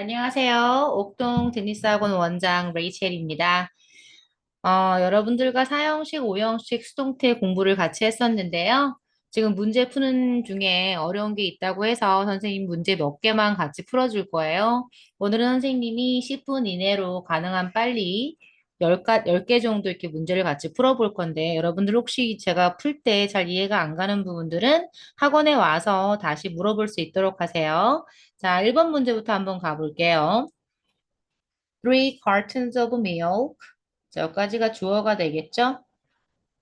안녕하세요. 옥동 테니스학원 원장 레이첼입니다. 어, 여러분들과 사형식, 오형식 수동태 공부를 같이 했었는데요. 지금 문제 푸는 중에 어려운 게 있다고 해서 선생님 문제 몇 개만 같이 풀어줄 거예요. 오늘은 선생님이 10분 이내로 가능한 빨리 10가, 10개 정도 이렇게 문제를 같이 풀어볼 건데, 여러분들 혹시 제가 풀 때 잘 이해가 안 가는 부분들은 학원에 와서 다시 물어볼 수 있도록 하세요. 자, 1번 문제부터 한번 가볼게요. Three cartons of milk. 자, 여기까지가 주어가 되겠죠?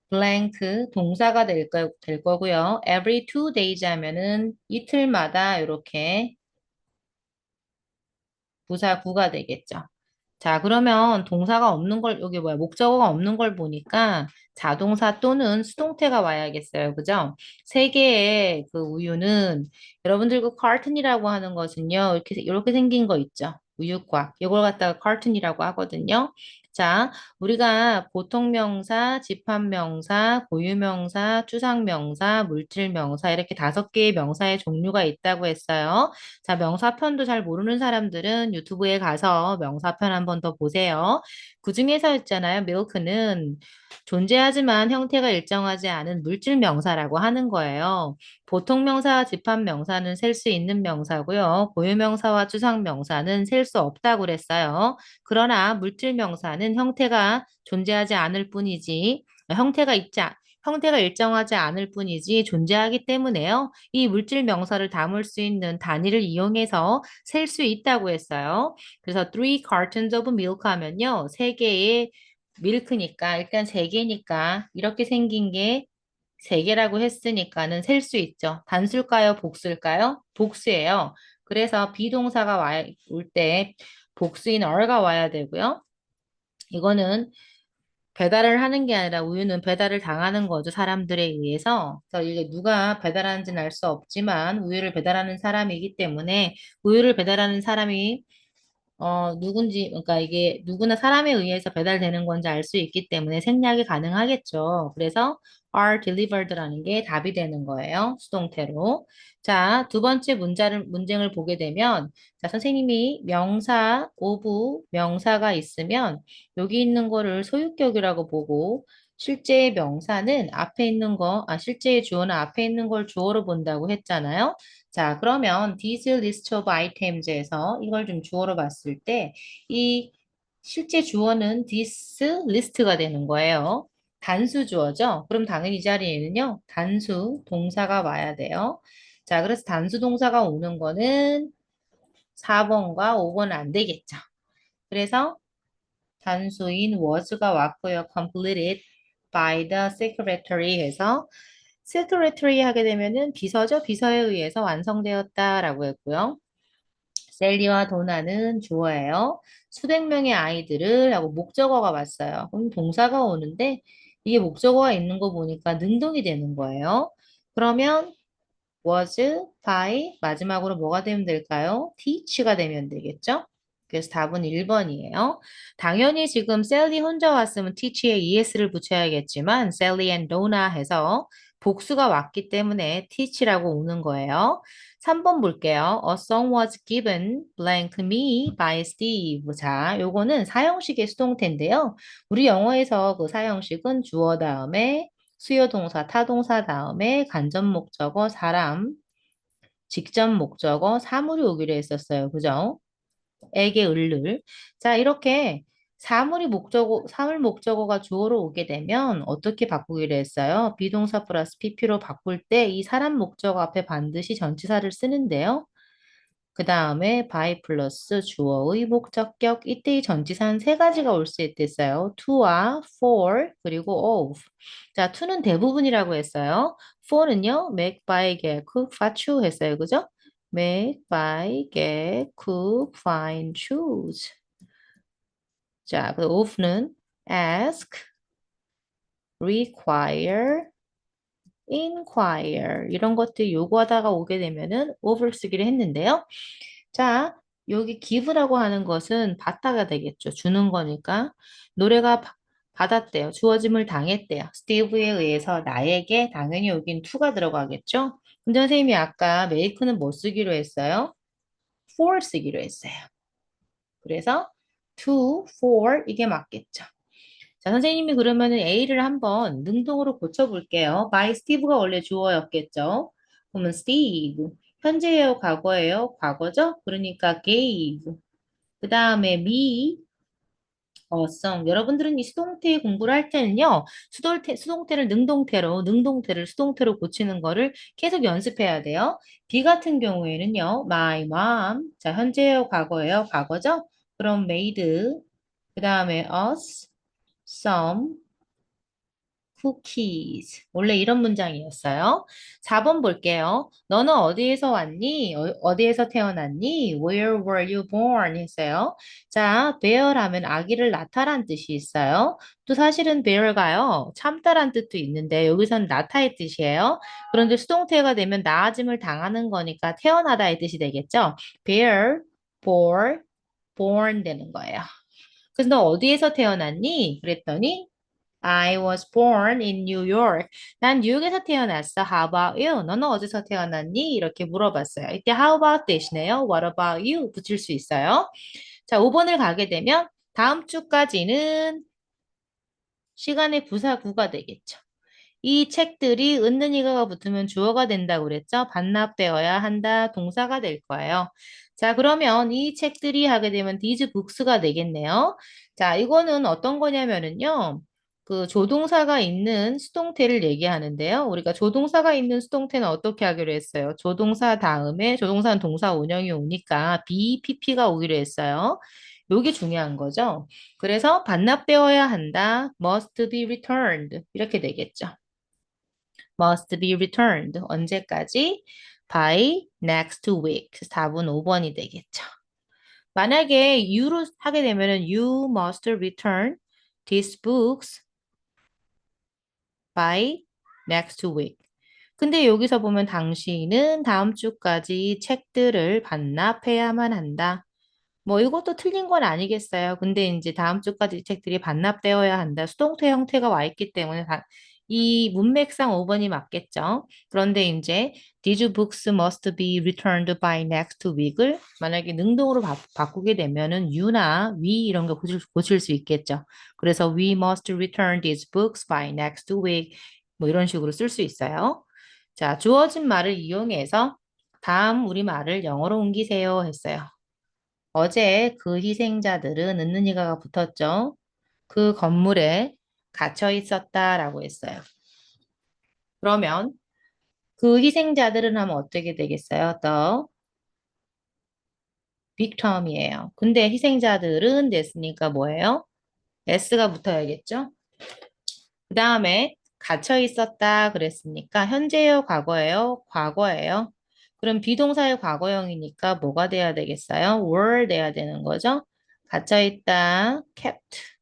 blank 동사가 될, 거, 될 거고요. every two days 하면은 이틀마다 이렇게 부사구가 되겠죠. 자, 그러면 동사가 없는 걸, 여기 뭐야, 목적어가 없는 걸 보니까 자동사 또는 수동태가 와야겠어요. 그죠? 세 개의 그 우유는 여러분들 그 carton이라고 하는 것은요, 이렇게, 이렇게 생긴 거 있죠? 우유곽. 이걸 갖다가 carton이라고 하거든요. 자, 우리가 보통명사, 집합명사, 고유명사, 추상명사, 물질명사 이렇게 다섯 개의 명사의 종류가 있다고 했어요. 자, 명사편도 잘 모르는 사람들은 유튜브에 가서 명사편 한 번 더 보세요. 그 중에서 있잖아요. milk는 존재하지만 형태가 일정하지 않은 물질 명사라고 하는 거예요. 보통 명사와 집합 명사는 셀 수 있는 명사고요. 고유 명사와 추상 명사는 셀 수 없다고 그랬어요. 그러나 물질 명사는 형태가 존재하지 않을 뿐이지 형태가 않- 형태가 일정하지 않을 뿐이지 존재하기 때문에요. 이 물질 명사를 담을 수 있는 단위를 이용해서 셀 수 있다고 했어요. 그래서 three cartons of milk 하면요. 세 개의 밀크니까 일단 세 개니까 이렇게 생긴 게세 개라고 했으니까는 셀 수 있죠. 단수일까요? 복수일까요? 복수예요. 그래서 비동사가 올 때 복수인 are가 와야 되고요. 이거는 배달을 하는 게 아니라 우유는 배달을 당하는 거죠. 사람들에 의해서. 그래서 이게 누가 배달하는지는 알 수 없지만 우유를 배달하는 사람이기 때문에 우유를 배달하는 사람이 어, 누군지, 그러니까 이게 누구나 사람에 의해서 배달되는 건지 알 수 있기 때문에 생략이 가능하겠죠. 그래서 are delivered라는 게 답이 되는 거예요. 수동태로. 자, 두 번째 문자를, 문쟁을 보게 되면, 자, 선생님이 명사, 오부, 명사가 있으면 여기 있는 거를 소유격이라고 보고, 실제의 명사는 앞에 있는 거, 아, 실제의 주어는 앞에 있는 걸 주어로 본다고 했잖아요. 자, 그러면 this list of items에서 이걸 좀 주어로 봤을 때 이 실제 주어는 this list가 되는 거예요. 단수 주어죠? 그럼 당연히 이 자리에는요, 단수 동사가 와야 돼요. 자, 그래서 단수 동사가 오는 거는 4번과 5번은 안 되겠죠. 그래서 단수인 was가 왔고요. completed by the secretary 해서 secretary 하게 되면은 비서죠. 비서에 의해서 완성되었다라고 했고요. 셀리와 도나는 주어예요. 수백 명의 아이들을 하고 목적어가 왔어요. 그럼 동사가 오는데 이게 목적어가 있는 거 보니까 능동이 되는 거예요. 그러면 was, by 마지막으로 뭐가 되면 될까요? teach가 되면 되겠죠? 그래서 답은 1번이에요. 당연히 지금 셀리 혼자 왔으면 teach에 es를 붙여야겠지만 셀리 and 해서 복수가 왔기 때문에 teach라고 오는 거예요. 3번 볼게요. A song was given blank me by Steve. 자, 요거는 사형식의 수동태인데요. 우리 영어에서 그 사형식은 주어 다음에 수요 동사, 타동사 다음에 간접 목적어, 사람, 직접 목적어, 사물이 오기로 했었어요. 그죠? 에게 을를. 자, 이렇게 사물이 목적어, 사물 목적어가 주어로 오게 되면 어떻게 바꾸기로 했어요? 비동사 플러스 pp로 바꿀 때 이 사람 목적어 앞에 반드시 전치사를 쓰는데요. 그 다음에 by 플러스 주어의 목적격 이때 이 전치사는 세 가지가 올 수 있댔어요. to와 for 그리고 of. 자, to는 대부분이라고 했어요. for는요, make, buy, get, cook, fetch 했어요. 그죠? Make, buy, get, cook, find, choose. 자, 그 of는 ask, require, inquire 이런 것들 요구하다가 오게 되면은 over 쓰기를 했는데요. 자, 여기 give라고 하는 것은 받다가 되겠죠. 주는 거니까 노래가 바- 받았대요. 주어짐을 당했대요. 스티브에 의해서 나에게 당연히 여긴 to가 들어가겠죠. 근데 선생님이 아까 make는 뭐 쓰기로 했어요? for 쓰기로 했어요. 그래서 to, for 이게 맞겠죠. 자, 선생님이 그러면은 A를 한번 능동으로 고쳐볼게요. by Steve가 원래 주어였겠죠. 그러면 Steve. 현재예요, 과거예요? 과거죠? 그러니까 gave. 그 다음에 me, awesome. 여러분들은 이 수동태 공부를 할 때는요, 수동태, 수동태를 능동태로, 능동태를 수동태로 고치는 거를 계속 연습해야 돼요. B 같은 경우에는요, my mom. 자, 현재예요, 과거예요? 과거죠? 그럼 made. 그 다음에 us, some, cookies. 원래 이런 문장이었어요. 4번 볼게요. 너는 어디에서 왔니? 어, 디에서 태어났니? Where were you born? 했어요. 자, bear 하면 아기를 낳다란 뜻이 있어요. 또 사실은 bear가요. 참다란 뜻도 있는데 여기서는 낳다의 뜻이에요. 그런데 수동태가 되면 낳아짐을 당하는 거니까 태어나다의 뜻이 되겠죠? bear, bore, born 되는 거예요. 그래서 너 어디에서 태어났니? 그랬더니 I was born in New York. 난 뉴욕에서 태어났어. How about you? 너는 어디서 태어났니? 이렇게 물어봤어요. 이때 how about 대신에요. What about you? 붙일 수 있어요. 자, 5번을 가게 되면 다음 주까지는 시간의 부사구가 되겠죠. 이 책들이 은는 이가가 붙으면 주어가 된다고 그랬죠? 반납되어야 한다. 동사가 될 거예요. 자, 그러면 이 책들이 하게 되면 these books가 되겠네요. 자, 이거는 어떤 거냐면은요. 그 조동사가 있는 수동태를 얘기하는데요. 우리가 조동사가 있는 수동태는 어떻게 하기로 했어요? 조동사 다음에 조동사는 동사 원형이 오니까 BPP가 오기로 했어요. 요게 중요한 거죠. 그래서 반납되어야 한다. must be returned. 이렇게 되겠죠. must be returned. 언제까지? by next week. 4분 5번이 되겠죠. 만약에 you로 하게 되면은 you must return these books by next week. 근데 여기서 보면 당신은 다음 주까지 책들을 반납해야만 한다. 뭐 이것도 틀린 건 아니겠어요. 근데 이제 다음 주까지 책들이 반납되어야 한다. 수동태 형태가 와 있기 때문에 이 문맥상 5번이 맞겠죠. 그런데 이제 these books must be returned by next week을 만약에 능동으로 바, 꾸게 되면은 you나 we 이런 거 고칠, 고칠 수 있겠죠. 그래서 we must return these books by next week 뭐 이런 식으로 쓸 수 있어요. 자, 주어진 말을 이용해서 다음 우리말을 영어로 옮기세요 했어요. 어제 그 희생자들은 은는이가가 붙었죠. 그 건물에 갇혀 있었다라고 했어요. 그러면 그 희생자들은 하면 어떻게 되겠어요? The victim이에요. 근데 희생자들은 됐으니까 뭐예요? s가 붙어야겠죠? 그 다음에 갇혀 있었다 그랬으니까 현재예요, 과거예요? 과거예요. 그럼 비동사의 과거형이니까 뭐가 돼야 되겠어요? were 돼야 되는 거죠? 갇혀 있다, kept.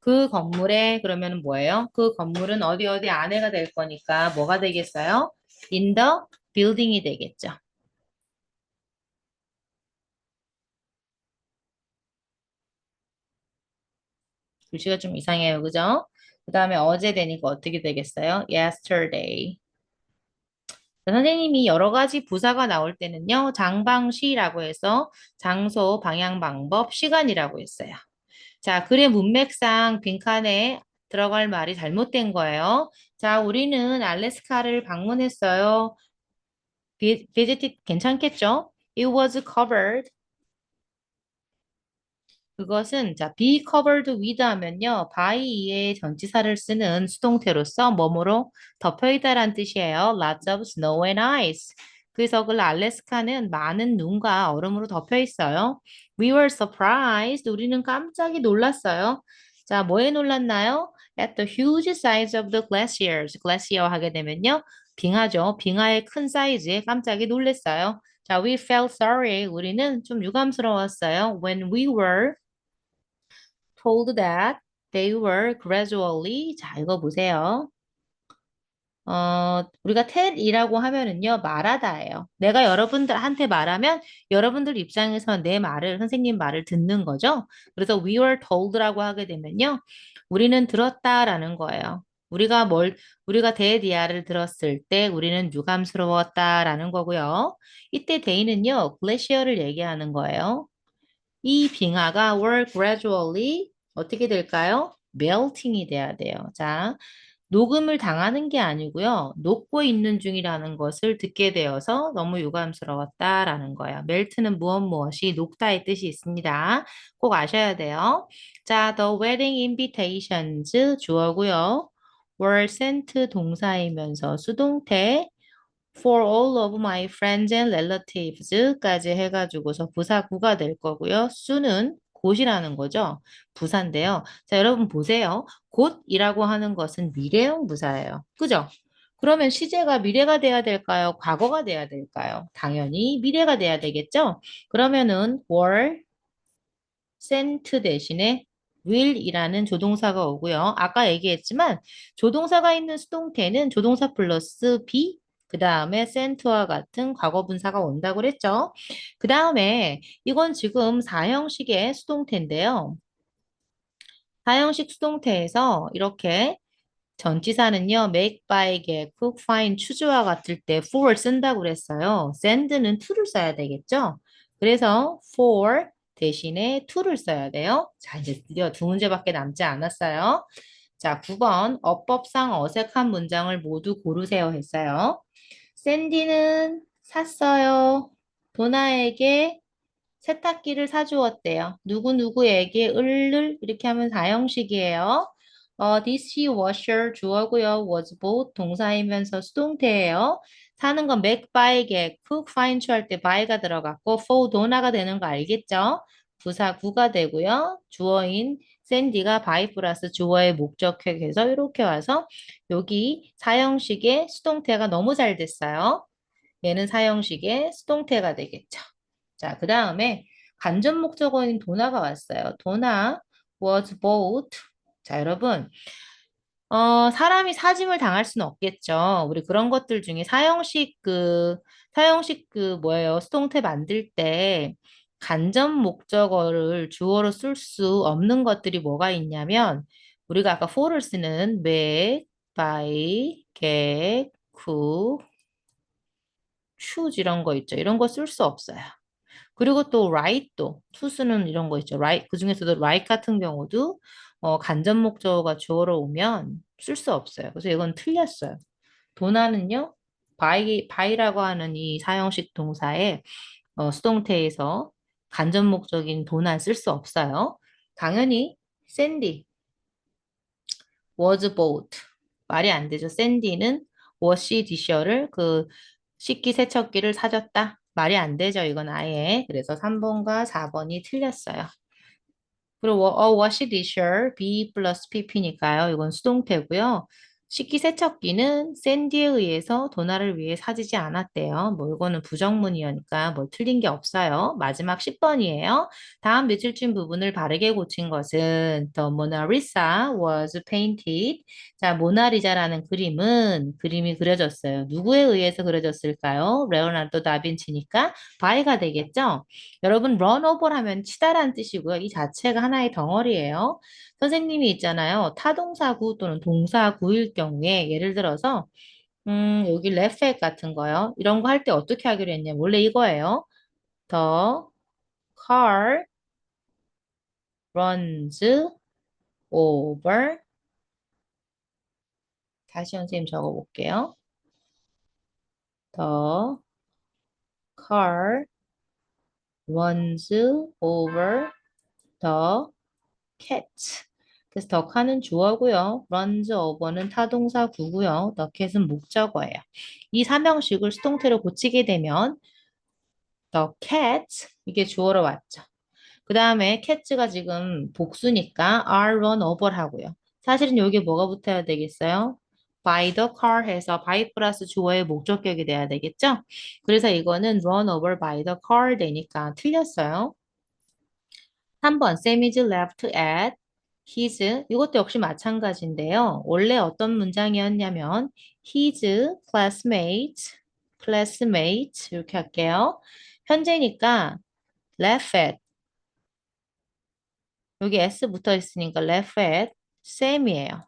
그 건물에 그러면 뭐예요? 그 건물은 어디 어디 안에가 될 거니까 뭐가 되겠어요? in the building이 되겠죠. 글씨가 좀 이상해요. 그죠? 그 다음에 어제 되니까 어떻게 되겠어요? yesterday. 선생님이 여러 가지 부사가 나올 때는요, 장방시라고 해서 장소, 방향, 방법, 시간이라고 했어요. 자, 글의 문맥상 빈칸에 들어갈 말이 잘못된 거예요. 자, 우리는 알래스카를 방문했어요. visited 괜찮겠죠? It was covered. 그것은 자 be covered with 하면요. by의 전치사를 쓰는 수동태로서 뭐뭐로 덮여 있다란 뜻이에요. Lots of snow and ice. 그래서 그 알래스카는 많은 눈과 얼음으로 덮여 있어요. We were surprised. 우리는 깜짝이 놀랐어요. 자, 뭐에 놀랐나요? At the huge size of the glaciers. glacier 하게 되면요. 빙하죠. 빙하의 큰 사이즈에 깜짝이 놀랐어요. 자, we felt sorry. 우리는 좀 유감스러웠어요. When we were told that they were gradually. 자, 이거 보세요. 어, 우리가 tell이라고 하면은요, 말하다예요. 내가 여러분들한테 말하면 여러분들 입장에서 내 말을, 선생님 말을 듣는 거죠. 그래서 we were told라고 하게 되면요, 우리는 들었다라는 거예요. 우리가 뭘, 우리가 대디아를 들었을 때 우리는 유감스러웠다라는 거고요. 이때 대인은요, 글래시어를 얘기하는 거예요. 이 빙하가 were gradually 어떻게 될까요? melting이 돼야 돼요. 자, 녹음을 당하는 게 아니고요. 녹고 있는 중이라는 것을 듣게 되어서 너무 유감스러웠다라는 거예요. 멜트는 무엇 무엇이 녹다의 뜻이 있습니다. 꼭 아셔야 돼요. 자, the wedding invitations 주어고요. were sent 동사이면서 수동태 for all of my friends and relatives까지 해가지고서 부사구가 될 거고요. 수는 곧이라는 거죠. 부사인데요. 자, 여러분 보세요. 곧이라고 하는 것은 미래형 부사예요. 그죠? 그러면 시제가 미래가 돼야 될까요? 과거가 돼야 될까요? 당연히 미래가 돼야 되겠죠? 그러면은 were sent 대신에 will이라는 조동사가 오고요. 아까 얘기했지만 조동사가 있는 수동태는 조동사 플러스 be 그 다음에 sent와 같은 과거 분사가 온다고 그랬죠. 그 다음에 이건 지금 사형식의 수동태인데요. 사형식 수동태에서 이렇게 전치사는요, make, buy, get, cook, find, choose와 같을 때 for를 쓴다고 그랬어요. send는 to를 써야 되겠죠? 그래서 for 대신에 to를 써야 돼요. 자, 이제 드디어 두 문제밖에 남지 않았어요. 자, 9번 어법상 어색한 문장을 모두 고르세요 했어요. 샌디는 샀어요. 도나에게 세탁기를 사주었대요. 누구누구에게 을을 이렇게 하면 사형식이에요. 어, dishwasher 주어고요. was both 동사이면서 수동태예요. 사는 건 get, cook, find 할때 buy가 들어갔고 for 도나가 되는 거 알겠죠? 부사 구가 되고요. 주어인 샌디가 바이 플러스 주어의 목적격에서 이렇게 와서 여기 사형식의 수동태가 너무 잘 됐어요. 얘는 사형식의 수동태가 되겠죠. 자, 그 다음에 간접 목적어인 도나가 왔어요. 도나 was bought. 자, 여러분. 어, 사람이 사짐을 당할 수는 없겠죠. 우리 그런 것들 중에 사형식 그, 사형식 그 뭐예요? 수동태 만들 때 간접 목적어를 주어로 쓸 수 없는 것들이 뭐가 있냐면 우리가 아까 for를 쓰는 make, buy, get, cook, choose 이런 거 있죠. 이런 거 쓸 수 없어요. 그리고 또 write도 투수는 이런 거 있죠. write 그 중에서도 write 같은 경우도 어, 간접 목적어가 주어로 오면 쓸 수 없어요. 그래서 이건 틀렸어요. 도나는요. by, by라고 하는 이 사형식 동사의 어, 수동태에서 간접 목적인 도난 쓸수 없어요. 당연히 샌디 was bought 말이 안 되죠. 샌디는 워시 디셔를 그 식기 세척기를 사줬다. 말이 안 되죠. 이건 아예. 그래서 3번과 4번이 틀렸어요. 그리고 어, wash disher be 플러스 pp니까요. 이건 수동태고요. 식기세척기는 샌디에 의해서 도나를 위해 사지지 않았대요. 뭐 이거는 부정문이니까 뭐 틀린 게 없어요. 마지막 10번이에요. 다음 며칠쯤 부분을 바르게 고친 것은 The Mona Lisa was painted. 자, 모나리자라는 그림은 그림이 그려졌어요. 누구에 의해서 그려졌을까요? 레오나르도 다빈치니까 바이가 되겠죠? 여러분 run over 하면 치다라는 뜻이고요. 이 자체가 하나의 덩어리예요. 선생님이 있잖아요. 타동사구 또는 동사구일 경우에 예를 들어서 음, 여기 레펙 같은 거요. 이런 거 할 때 어떻게 하기로 했냐면 원래 이거예요. The car runs over 다시 선생님 적어볼게요. The car runs over the cat. 그래서 car는 주어고요. runs over는 타동사 구고요. cat은 목적어예요. 이 삼형식을 수동태로 고치게 되면 the 이게 주어로 왔죠. 그 다음에 cat가 지금 복수니까 are run over 하고요. 사실은 여기 뭐가 붙어야 되겠어요? by the car 해서 by 플러스 주어의 목적격이 돼야 되겠죠? 그래서 이거는 run over by the car 되니까 틀렸어요. 3번 Sam is left at his 이것도 역시 마찬가지인데요. 원래 어떤 문장이었냐면 his classmates classmates 이렇게 할게요. 현재니까 left at 여기 s 붙어 있으니까 left at Sam이에요.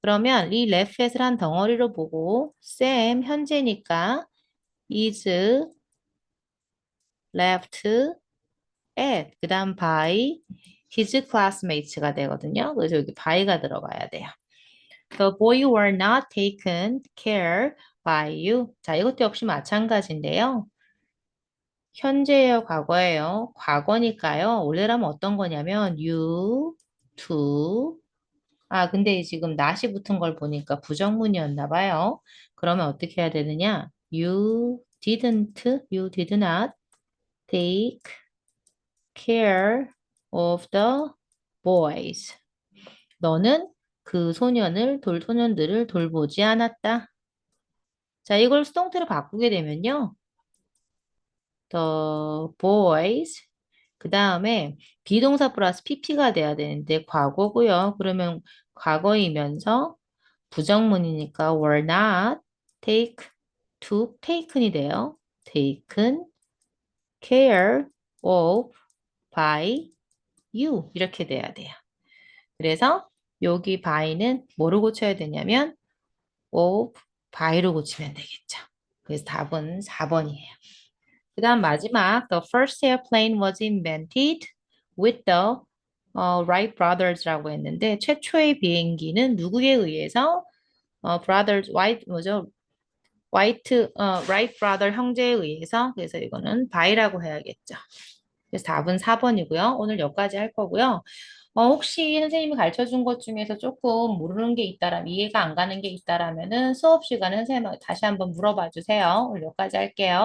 그러면 이 left at을 한 덩어리로 보고 Sam 현재니까 is left at 그 다음 by his classmates가 되거든요. 그래서 여기 by가 들어가야 돼요. The boy were not taken care by you. 자, 이것도 역시 마찬가지인데요. 현재예요, 과거예요. 과거니까요. 원래라면 어떤 거냐면 you, to. 아, 근데 지금 not이 붙은 걸 보니까 부정문이었나 봐요. 그러면 어떻게 해야 되느냐? You didn't, you did not take care of the boys. 너는 그 소년을, 돌, 소년들을 돌보지 않았다. 자, 이걸 수동태로 바꾸게 되면요. The boys. 그 다음에 비동사 플러스 pp가 돼야 되는데 과거고요. 그러면 과거이면서 부정문이니까 were not take, took, taken이 돼요. taken care of by you 이렇게 돼야 돼요. 그래서 여기 by는 뭐로 고쳐야 되냐면 of by로 고치면 되겠죠. 그래서 답은 4번이에요. 그 다음 마지막 The first airplane was invented with the 어, Wright brothers라고 했는데 최초의 비행기는 누구에 의해서 어, brothers White 뭐죠? White 어, Wright brother 형제에 의해서 그래서 이거는 by라고 해야겠죠. 그래서 답은 4번이고요. 오늘 여기까지 할 거고요. 어, 혹시 선생님이 가르쳐 준 것 중에서 조금 모르는 게 있다라면 이해가 안 가는 게 있다라면은 수업 시간에 선생님한테 다시 한번 물어봐 주세요. 오늘 여기까지 할게요.